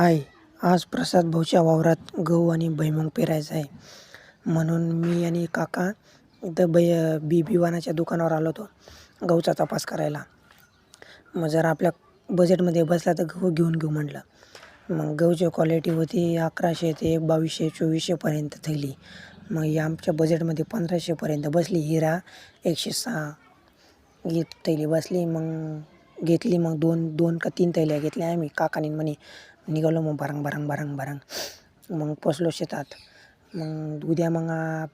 हाय आज प्रसाद भाऊच्या वावरात गहू आणि भैमुंग पेरायचा आहे. म्हणून मी आणि काका इथं बै बी बिवानाच्या दुकानावर आलो होतो गहूचा तपास करायला. मग जर आपल्या बजेटमध्ये बसला तर गहू घेऊन घेऊ म्हटलं मग गहूची क्वालिटी होती अकराशे ते बावीसशे चोवीसशेपर्यंत थैली. मग ही आमच्या बजेटमध्ये पंधराशेपर्यंत बसली हिरा एकशे सहा. ही थैली बसली मग घेतली मग दोन दोन का तीन तैल्या घेतल्या आम्ही. काकानी म्हणे निघालो मग भरंग भरंग भरंग भरंग. मग पोचलो शेतात. मग उद्या मग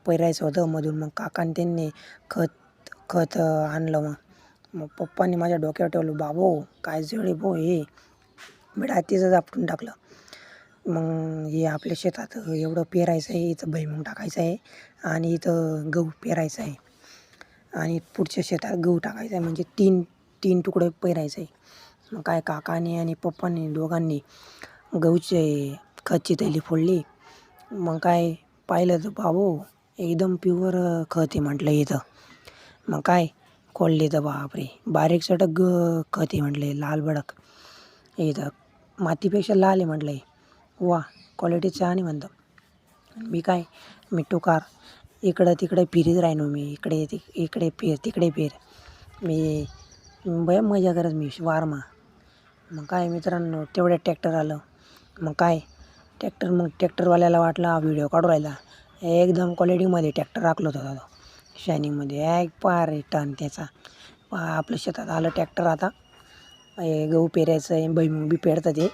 पेरायचं होतं मधून. मग काकाने त्यांनी खत खत आणलं मग. मग पप्पांनी माझ्या डोक्यावर ठेवलं बाबो काय जळे भो हे. मिळा तिचं आपटून टाकलं. मग हे आपल्या शेतात एवढं पेरायचं आहे इथं भुईमूग टाकायचं आहे आणि इथं गहू पेरायचं आहे. आणि पुढच्या शेतात गहू टाकायचा आहे. म्हणजे तीन तीन तुकडे पेरायचं आहे. मग काय काकाने आणि पप्पांनी दोघांनी गहूचे खतची थैली फोडली. मग काय पाहिलं तर बाबो एकदम प्युअर खत आहे म्हटलं इथं. मग काय खोलले तर बापरे बारीक सटक खत आहे म्हटलं लाल भडक इथं मातीपेक्षा लाल आहे म्हटलं. आहे वा क्वालिटी छान आहे म्हणतं. मी काय मी टुकार. इकडं तिकडे फिरीत राहिनो मी इकडे ति इकडे फिर तिकडे फिर. मी बया मजा करत मी वारमा. मग काय मित्रांनो तेवढ्या ट्रॅक्टर आलं. मग काय? ट्रॅक्टर मग ट्रॅक्टरवाल्याला वाटला व्हिडिओ काढू राहिला. एकदम क्वालिटीमध्ये ट्रॅक्टर राखलं होतं दादा. शायनिंगमध्ये एक पार टन त्याचा. पा आपल्या शेतात आलं ट्रॅक्टर आता. हे गहू पेरायचं आहे भैमुंग बी पेरतं ते.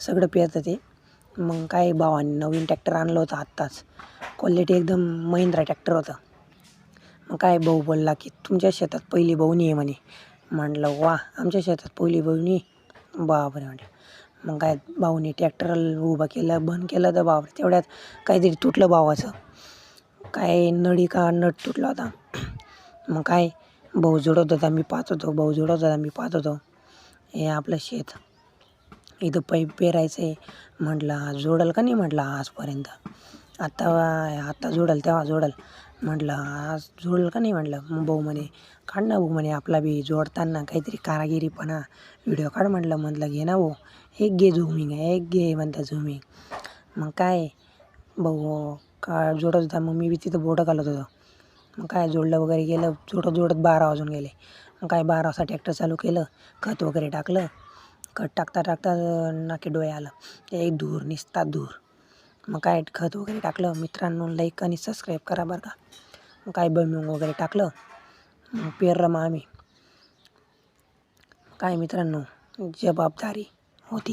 सगळं पेरतं ते. मग काय भावाने नवीन ट्रॅक्टर आणलं होतं आत्ताच. क्वालिटी एकदम महिंद्रा ट्रॅक्टर होतं. मग काय भाऊ बोलला की तुमच्या शेतात पहिली बहुनी आहे म्हणे. म्हटलं वा आमच्या शेतात पहिली बहिणी. बापरे म्हटलं मग काय भाऊनी ट्रॅक्टर उभं केलं बंद केलं तर बापरे तेवढ्यात काहीतरी तुटलं भावाचं. काय नळी का नट तुटला होता. मग काय भाऊ जोडत होता मी पाहत होतो. भाऊ जोडत होता मी पाहत होतो. हे आपलं शेत. इथं पैप पेरायचं आहे म्हटलं आज जोडल का नाही? म्हटलं आजपर्यंत. आत्ता आत्ता जोडल तेव्हा जोडल. म्हटलं आज जोडल का नाही? म्हटलं मग भाऊ म्हणे काढ ना भाऊ म्हणे आपला बी जोडताना काहीतरी कारागिरीपणा व्हिडिओ काढ. म्हटलं म्हटलं घे ना भाऊ एक घे झुमिंग आहे एक घे म्हणता झुमिंग. मग काय भाऊ का जोडत होता मग मी बी तिथं बोटं घालत होतो. मग काय जोडलं वगैरे गेलं जोडत जोडत बारा वाजून गेले. मग काय बारा वाजता ट्रॅक्टर चालू केलं खत वगैरे टाकलं. खत टाकता टाकता नाके डोळे आलं. एक धूर निसता धूर. मग काय खत वगैरे टाकलं मित्रांनो लाईक आणि सबस्क्राईब करा बरं का. मग काय बमिंग वगैरे टाकलं मग पेरलं मग आम्ही. काय मित्रांनो जबाबदारी होती.